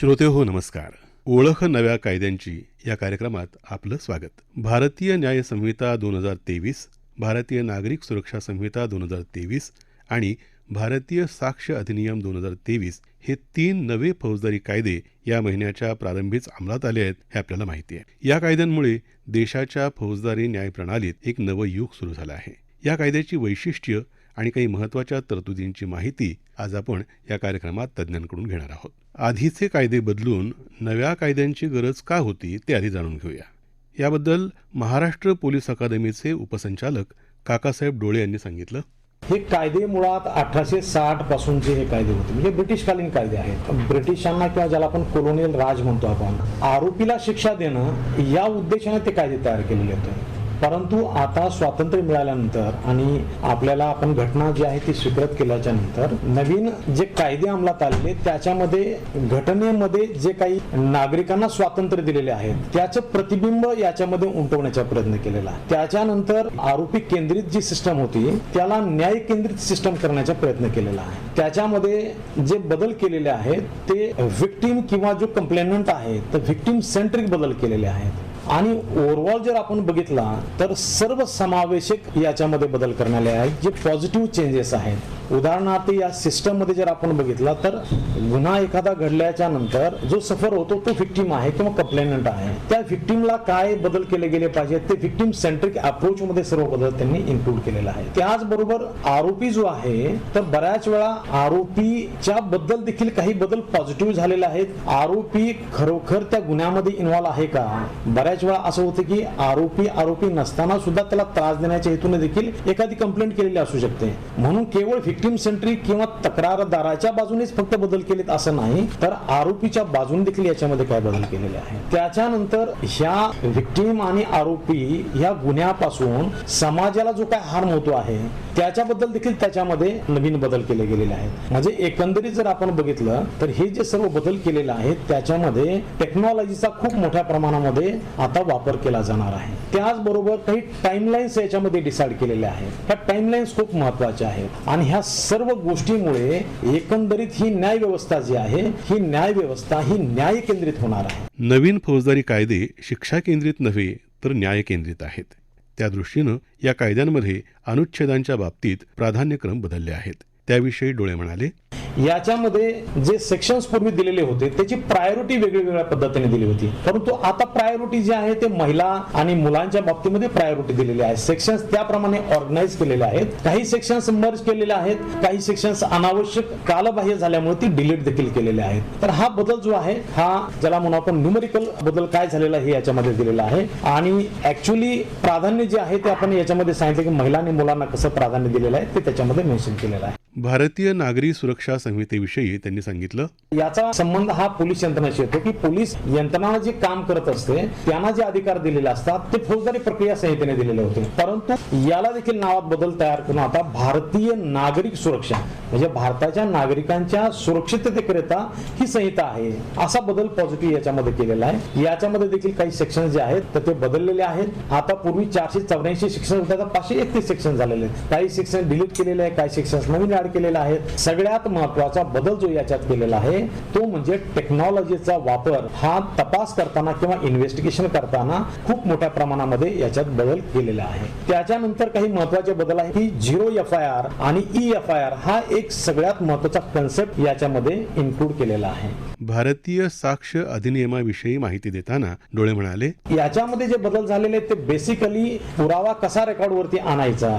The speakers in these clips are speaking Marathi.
श्रोते हो नमस्कार. ओळख नव्या कायद्यांची या कार्यक्रमात आपलं स्वागत. भारतीय न्याय संहिता दोन हजार तेवीस भारतीय नागरिक सुरक्षा संहिता दोन हजार तेवीस आणि भारतीय साक्ष अधिनियम दोन हजार तेवीस हे तीन नवे फौजदारी कायदे या महिन्याच्या प्रारंभीच अंमलात आले आहेत हे आपल्याला माहिती आहे. या कायद्यांमुळे देशाच्या फौजदारी न्याय प्रणालीत एक नवं युग सुरू झालं आहे. या कायद्याची वैशिष्ट्य आणि काही महत्त्वाच्या तरतुदींची माहिती आज आपण या कार्यक्रमात तज्ज्ञांकडून घेणार आहोत. आधीचे कायदे बदलून नव्या कायद्यांची गरज का होती ते आधी जाणून घेऊया. याबद्दल महाराष्ट्र पोलीस अकादमीचे उपसंचालक काकासाहेब डोळे यांनी सांगितलं. हे कायदे मुळात अठराशे साठ पासूनचे हे कायदे होते म्हणजे ब्रिटिशकालीन कायदे आहेत. ब्रिटिशांना किंवा ज्याला आपण कोलोनियल राज म्हणतो आपण आरोपीला शिक्षा देणं या उद्देशाने ते कायदे तयार केलेले होते. परंतु आता स्वातंत्र्य मिळाल्यानंतर आणि आपल्याला आपण घटना जी आहे ती स्वीकृत केल्याच्यानंतर नवीन जे कायदे अंमलात आलेले त्याच्यामध्ये घटनेमध्ये जे काही नागरिकांना स्वातंत्र्य दिलेले आहेत त्याचं प्रतिबिंब याच्यामध्ये उमटवण्याचा प्रयत्न केलेला आहे. त्याच्यानंतर आरोपी केंद्रित जी सिस्टम होती त्याला न्याय केंद्रित सिस्टम करण्याचा प्रयत्न केलेला आहे. त्याच्यामध्ये जे बदल केलेले आहेत ते व्हिक्टीम किंवा जो कंप्लेनंट आहे तर व्हिक्टीम सेंट्रिक बदल केलेले आहेत. आणि ओव्हरऑल जर आपण बघितला तर सर्व समावेशक याच्यामध्ये बदल करण्यात आहेत. जे पॉझिटिव्ह चेंजेस आहेत उदाहरणार्थ या सिस्टममध्ये जर आपण बघितला तर गुन्हा एखादा घडल्याच्या नंतर जो सफर होतो तो व्हिक्टीम आहे किंवा कंप्लेनंट आहे. त्या व्हिक्टीमला काय बदल केले गेले पाहिजेत? ते व्हिक्टीम सेंट्रिक अप्रोच मध्ये सर्व बदल त्यांनी इन्क्लूड केलेला आहे त्याचबरोबर आरोपी जो आहे तर बऱ्याच वेळा आरोपीच्या बद्दल देखील काही बदल पॉझिटिव्ह झालेले आहेत. आरोपी खरोखर त्या गुन्ह्यामध्ये इन्व्हॉल्व्ह आहे का? बऱ्याच वेळा असं होतं की आरोपी आरोपी नसताना सुद्धा त्याला त्रास देण्याच्या हेतूने देखील एखादी कंप्लेंट केलेली असू शकते. म्हणून केवळ व्हिक्टीम सेंट्रिक किंवा तक्रारदाराच्या बाजूनेच फक्त बदल केलेत असं नाही तर आरोपीच्या बाजूने देखील याच्यामध्ये काय बदल केलेले आहे त्याच्यानंतर ह्या व्हिक्टीम आणि आरोपी ह्या गुन्ह्यापासून समाजाला जो काय हार्म होतो आहे त्याच्याबद्दल देखील त्याच्यामध्ये नवीन बदल केले गेलेले आहेत. म्हणजे एकंदरीत जर आपण बघितलं तर हे जे सर्व बदल केलेले आहेत त्याच्यामध्ये टेक्नॉलॉजीचा खूप मोठ्या प्रमाणामध्ये आता वापर केला जाणार आहे. त्याचबरोबर काही टाइमलाईन्स याच्यामध्ये डिसाईड केलेल्या आहेत. ह्या टाइमलाईन्स खूप महत्त्वाच्या आहेत. आणि ह्या सर्व गोष्टीमुळे एकंदरीत ही न्याय व्यवस्था जी आहे ही न्याय व्यवस्था ही न्याय केंद्रित होणार आहे. नवीन फौजदारी कायदे शिक्षा केंद्रित नव्हे तर न्याय केंद्रित आहेत. त्या दृष्टीनं या कायद्यांमध्ये अनुच्छेदांच्या बाबतीत प्राधान्यक्रम बदलले आहेत. त्याविषयी डोळे म्हणाले याच्यामध्ये जे सेक्शन्स पूर्वी दिलेले होते त्याची प्रायोरिटी वेगळ्या पद्धतीने दिली होती. परंतु आता प्रायोरिटी जी आहे ते महिला आणि मुलांच्या बाबतीमध्ये प्रायोरिटी दिलेली आहे. सेक्शन्स त्याप्रमाणे ऑर्गनाईज केलेले आहेत. काही सेक्शन्स मर्ज केलेले आहेत काही सेक्शन्स अनावश्यक कालबाह्य झाल्यामुळे ती डिलीट देखील केलेले आहेत. तर हा बदल जो आहे हा ज्याला म्हणून आपण न्यूमरिकल बदल काय झालेला हे याच्यामध्ये दिलेला आहे. आणि ऍक्च्युली प्राधान्य जे आहे ते आपण याच्यामध्ये सांगितलं की महिला आणि मुलांना कसं प्राधान्य दिलेलं आहे ते त्याच्यामध्ये मेन्शन केलेलं आहे. भारतीय नागरी सुरक्षा संहितेविषयी त्यांनी सांगितलं. याचा संबंध हा पोलीस यंत्रणाशी येतो की पोलीस यंत्रणा जे काम करत असते त्यांना जे अधिकार दिलेले असतात ते फौजदारी प्रक्रिया संहितेने दिलेले होते. परंतु याला देखील नावात बदल तयार करून आता भारतीय नागरिक सुरक्षा म्हणजे भारताच्या नागरिकांच्या सुरक्षिततेकरिता ही संहिता आहे. असा बदल पॉझिटिव्ह याच्यामध्ये केलेला आहे. याच्यामध्ये देखील काही सेक्शन जे आहेत तर ते बदललेले आहेत. आता पूर्वी चारशे चौऱ्याऐंशी सेक्शन होते आता पाचशे एकतीस सेक्शन झालेले आहेत. काही सेक्शन डिलीट केलेले आहे काही सेक्शन नवीन ऍड केलेले आहेत. सगळ्यात महत्त्वाचा बदल जो याच्यात केलेला आहे तो म्हणजे टेक्नॉलॉजीचा वापर. हा तपास करताना किंवा इन्व्हेस्टिगेशन करताना खूप मोठ्या प्रमाणामध्ये याच्यात बदल केलेला आहे. त्याच्यानंतर काही महत्त्वाचे बदल आहे की झिरो एफ आय आर आणि ई एफ आय आर हा एक सगळ्यात महत्त्वाचा कन्सेप्ट याच्यामध्ये इन्क्लूड केलेला आहे. भारतीय साक्ष अधिनियमाविषयी माहिती देताना डोळे म्हणाले याच्यामध्ये जे बदल झालेले आहेत ते बेसिकली पुरावा कसा रेकॉर्ड वरती आणायचा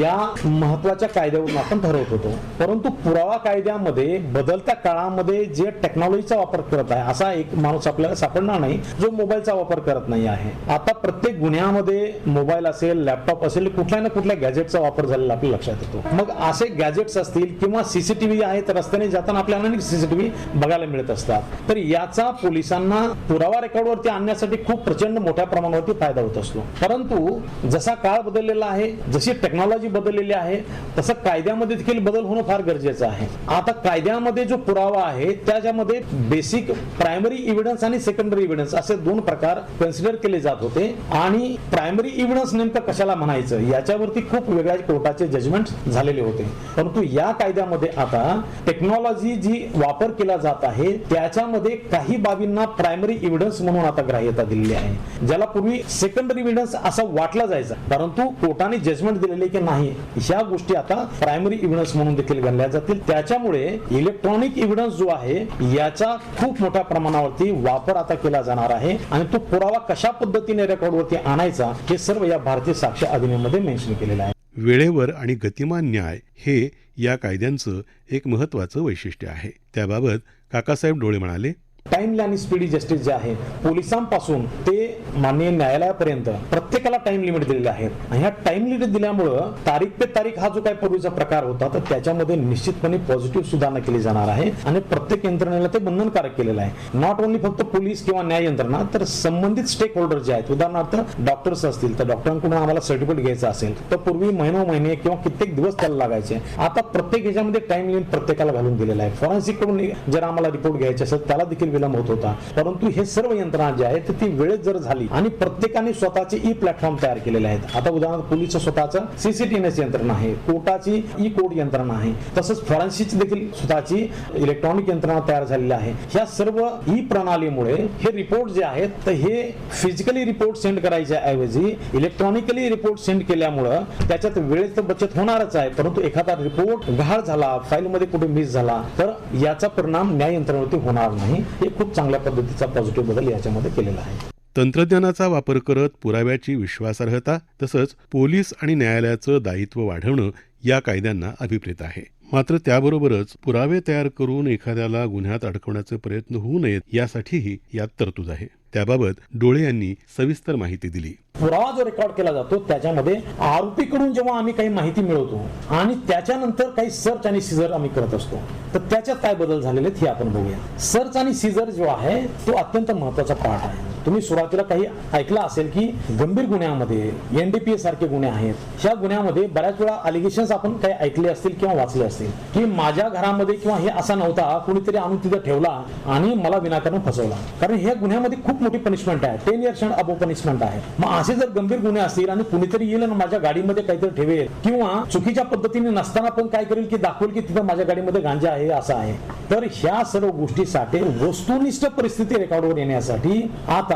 या महत्त्वाच्या कायद्यावरून आपण ठरवत होतो. परंतु पुरावा कायद्यामध्ये बदलत्या काळामध्ये जे टेक्नॉलॉजीचा वापर करत आहे असा एक माणूस आपल्याला सापडणार नाही जो मोबाईलचा वापर करत नाही आहे. आता प्रत्येक गुन्ह्यामध्ये मोबाईल असेल लॅपटॉप असेल कुठल्या ना कुठल्या गॅजेटचा वापर झालेला आपल्या लक्षात येतो. मग असे गॅजेट्स असतील किंवा सीसीटीव्ही आहेत रस्त्याने जाताना आपल्याला अनेक सीसीटीव्ही बघायला मिळत असतात. तर याचा पोलिसांना पुरावा रेकॉर्डवरती आणण्यासाठी खूप प्रचंड मोठ्या प्रमाणावरती फायदा होत असतो. परंतु जसा काळ बदललेला आहे जशी टेक्नॉलॉजी बदललेली आहे तसं कायद्यामध्ये देखील बदल होणं फार गरजेचं आहे. आता कायद्यामध्ये जो पुरावा आहे त्याच्यामध्ये बेसिक प्रायमरी इव्हिडन्स आणि सेकंडरी इव्हिडन्स असे दोन प्रकार कन्सिडर केले जात होते. आणि प्रायमरी इव्हिडन्स नेमकं कशाला म्हणायचं याच्यावरती खूप वेगळ्या कोर्टाचे जजमेंट झालेले होते. परंतु या कायद्या कायद्यामध्ये आता टेक्नॉलॉजी जी वापर केला जात आहे त्याच्यामध्ये काही बाबींना प्रायमरी इव्हिडन्स म्हणून आता ग्राह्यता दिलेली आहे. ज्याला पूर्वी सेकंडरी इव्हिडन्स असा वाटला जायचा परंतु कोर्टाने जजमेंट दिलेले की नाही ह्या गोष्टी आता प्रायमरी इव्हिडन्स म्हणून देखील गणल्या जातील. त्याच्यामुळे इलेक्ट्रॉनिक इव्हिडन्स जो आहे याचा खूप मोठ्या प्रमाणावरती वापर आता केला जाणार आहे. आणि तो पुरावा कशा पद्धतीने रेकॉर्डवरती आणायचा हे सर्व या भारतीय साक्ष अधिनियममध्ये मेन्शन केलेलं आहे. वेळेवर आणि गतिमान न्याय हे या कायद्यांचं एक महत्त्वाचं वैशिष्ट्य आहे. त्याबाबत काकासाहेब डोळे म्हणाले टाइमली आणि स्पीडी जस्टिस जे आहे पोलिसांपासून ते माननीय न्यायालयापर्यंत प्रत्येकाला टाइम लिमिट दिलेले आहेत आणि ह्या टाइम लिमिट दिल्यामुळं तारीख पे तारीख हा जो काही पूर्वीचा प्रकार होता तर त्याच्यामध्ये निश्चितपणे पॉझिटिव्ह सुधारणा केली जाणार आहे. आणि प्रत्येक यंत्रणेला ते बंधनकारक केलेलं आहे. नॉट ओन्ली फक्त पोलीस किंवा न्याय यंत्रणा तर संबंधित स्टेक होल्डर जे आहेत उदाहरणार्थ डॉक्टर्स असतील तर डॉक्टरांकडून आम्हाला सर्टिफिकेट घ्यायचं असेल तर पूर्वी महिनो महिने किंवा कित्येक दिवस त्याला लागायचे. आता प्रत्येक ह्याच्यामध्ये टाइम लिमिट प्रत्येकाला घालून दिलेला आहे. फॉरेन्सिककडून जर आम्हाला रिपोर्ट घ्यायचे असेल त्याला देखील विलंब होत होता. परंतु हे सर्व यंत्रणा जे आहेत ती वेळेत जर झाली आणि प्रत्येकाने स्वतःचे ई प्लॅटफॉर्म तयार केलेले आहेत. आता उदाहरणार्थ पोलीस स्वतःचं सीसीटीएनएस यंत्रणा आहे. कोर्टाची ई कोड यंत्रणा आहे. तसंच फॉरेन्सिक देखील स्वतःची इलेक्ट्रॉनिक यंत्रणा तयार झालेली आहे. ह्या सर्व ई प्रणालीमुळे हे रिपोर्ट जे आहेत तर हे फिजिकली रिपोर्ट सेंड करायच्या ऐवजी इलेक्ट्रॉनिकली रिपोर्ट सेंड केल्यामुळं त्याच्यात वेळेत बचत होणारच आहे. परंतु एखादा रिपोर्ट गहाळ झाला फाईलमध्ये कुठे मिस झाला तर याचा परिणाम न्याय यंत्रणेवरती होणार नाही. हे खूप चांगल्या पद्धतीचा पॉझिटिव्ह बदल याच्यामध्ये केलेला आहे. तंत्रज्ञानाचा वापर करत पुराव्याची विश्वासार्हता तसंच पोलीस आणि न्यायालयाचं दायित्व वाढवणं या कायद्यांना अभिप्रेत आहे. मात्र त्याबरोबरच पुरावे तयार करून एखाद्याला गुन्ह्यात अडकवण्याचे प्रयत्न होऊ नयेत यासाठीही यात तरतूद आहे. त्याबाबत डोळे यांनी सविस्तर माहिती दिली. पुरावा जो रेकॉर्ड केला जातो त्याच्यामध्ये आरोपीकडून जेव्हा आम्ही काही माहिती मिळवतो आणि त्याच्यानंतर काही सर्च आणि सिझर आम्ही करत असतो तर त्याच्यात काय बदल झालेले आहेत हे आपण बघूया. सर्च आणि सिझर जो आहे तो अत्यंत महत्त्वाचा पार्ट आहे. तुम्ही सुरुवातीला काही ऐकलं असेल की गंभीर गुन्ह्यामध्ये एनडीपीए सारखे गुन्हे आहेत. या गुन्ह्यामध्ये बऱ्याच वेळा अलिगेशन आपण काही ऐकले असतील किंवा वाचले असतील. की माझ्या घरामध्ये किंवा हे असा नव्हता कुणीतरी आणून तिथं ठेवला आणि मला विनाकारण फसवला. कारण ह्या गुन्ह्यामध्ये खूप मोठी पनिशमेंट आहे. Ten years and above punishment आहे. मग असे जर गंभीर गुन्हे असतील आणि कुणीतरी येईल आणि माझ्या गाडीमध्ये काहीतरी ठेवेल किंवा चुकीच्या पद्धतीने नसताना पण काय करेल की दाखवेल की तिथं माझ्या गाडीमध्ये गांजा आहे असं आहे. तर ह्या सर्व गोष्टीसाठी वस्तुनिष्ठ परिस्थिती रेकॉर्डवर येण्यासाठी आता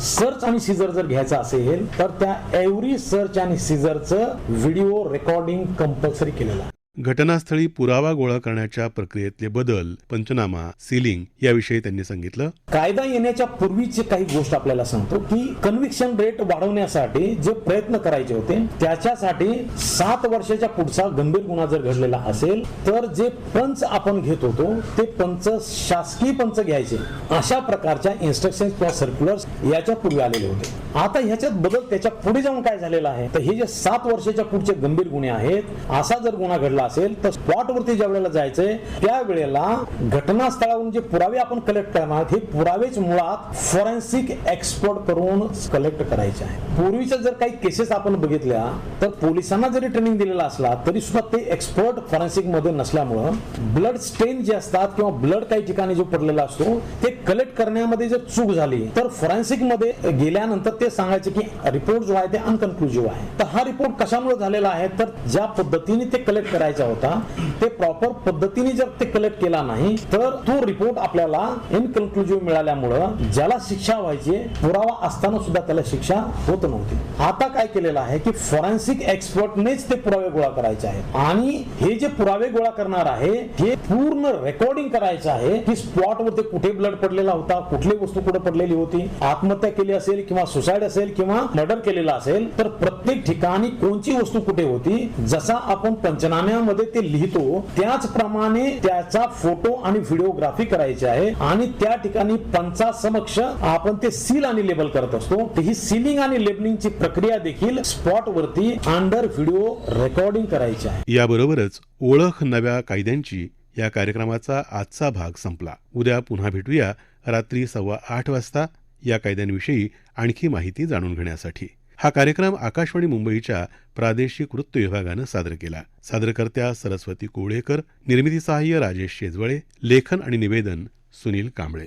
सर्च आणि सीझर जर घ्यायचा असेल तर त्या एव्हरी सर्च आणि सीझरचं व्हिडिओ रेकॉर्डिंग कंपल्सरी केलेलं आहे. घटनास्थळी पुरावा गोळा करण्याच्या प्रक्रियेतले बदल पंचनामा सीलिंग याविषयी त्यांनी सांगितलं. कायदा येण्याच्या पूर्वीची काही गोष्ट आपल्याला सांगतो की कन्व्हिक्शन रेट वाढवण्यासाठी जे प्रयत्न करायचे होते त्याच्यासाठी सात वर्षाच्या पुढचा गंभीर गुन्हा जर घडलेला असेल तर जे पंच आपण घेत होतो ते पंच शासकीय पंच घ्यायचे. अशा प्रकारच्या इन्स्ट्रक्शन किंवा सर्क्युलर्स याच्या पूर्वी आलेले होते. आता ह्याच्यात बदल त्याच्या पुढे जाऊन काय झालेला आहे? तर हे जे सात वर्षाच्या पुढचे गंभीर गुन्हे आहेत असा जर गुन्हा घडला असेल तर स्पॉट वरती ज्या वेळेला जायचंय त्या वेळेला घटनास्थळावरून जे पुरावे आपण कलेक्ट करणार हे पुरावेच मुळात फॉरेन्सिक एक्सपर्ट करून कलेक्ट करायचे आहे पूर्वीच्या जर काही केसेस आपण बघितल्या तर पोलिसांना जरी ट्रेनिंग दिलेला असला तरी सुद्धा ते एक्सपर्ट फॉरेन्सिकमध्ये नसल्यामुळं ब्लड स्टेन जे असतात किंवा ब्लड काही ठिकाणी जो पडलेला असतो ते कलेक्ट करण्यामध्ये जर चूक झाली तर फॉरेन्सिकमध्ये गेल्यानंतर ते सांगायचे की रिपोर्ट जो आहे ते अनकन्क्लुझिव्ह आहे. तर हा रिपोर्ट कशामुळे झालेला आहे? तर ज्या पद्धतीने ते कलेक्ट करायचं होता ते प्रॉपर पद्धतीने जर ते कलेक्ट केला नाही तर तो रिपोर्ट आपल्याला इनकन्क्लुजिव्ह मिळाल्यामुळं ज्याला शिक्षा व्हायची पुरावा असताना सुद्धा त्याला शिक्षा होत नव्हती. आता काय केलेलं आहे की फॉरेन्सिक एक्सपर्टनेच ते पुरावे गोळा करायचे आहेत. आणि हे जे पुरावे गोळा करणार आहे हे पूर्ण रेकॉर्डिंग करायचं आहे की स्पॉट वरती कुठे ब्लड पडलेला होता कुठली वस्तू कुठे पडलेली होती आत्महत्या केली असेल किंवा सुसाईड असेल किंवा मर्डर केलेला असेल तर प्रत्येक ठिकाणी कोणची वस्तू कुठे होती जसा आपण पंचनाम्यामध्ये ते लिहितो त्याचप्रमाणे त्याचा फोटो आणि व्हिडिओग्राफी करायची आहे. आणि त्या ठिकाणी पंचासमक्ष आपण ते सील आणि लेबल करत असतो. ही सीलिंग आणि लेबलिंगची प्रक्रिया देखील स्पॉट वरती अंडर व्हिडिओ रेकॉर्डिंग करायची आहे. याबरोबरच ओळख नव्या कायद्यांची या कार्यक्रमाचा आजचा भाग संपला. उद्या पुन्हा भेटूया रात्री सव्वा आठ वाजता या कायद्यांविषयी आणखी माहिती जाणून घेण्यासाठी. हा कार्यक्रम आकाशवाणी मुंबईच्या प्रादेशिक वृत्त विभागानं सादर केला. सादरकर्त्या सरस्वती कोळेकर निर्मिती सहाय्य राजेश शेजवळे लेखन आणि निवेदन सुनील कांबळे.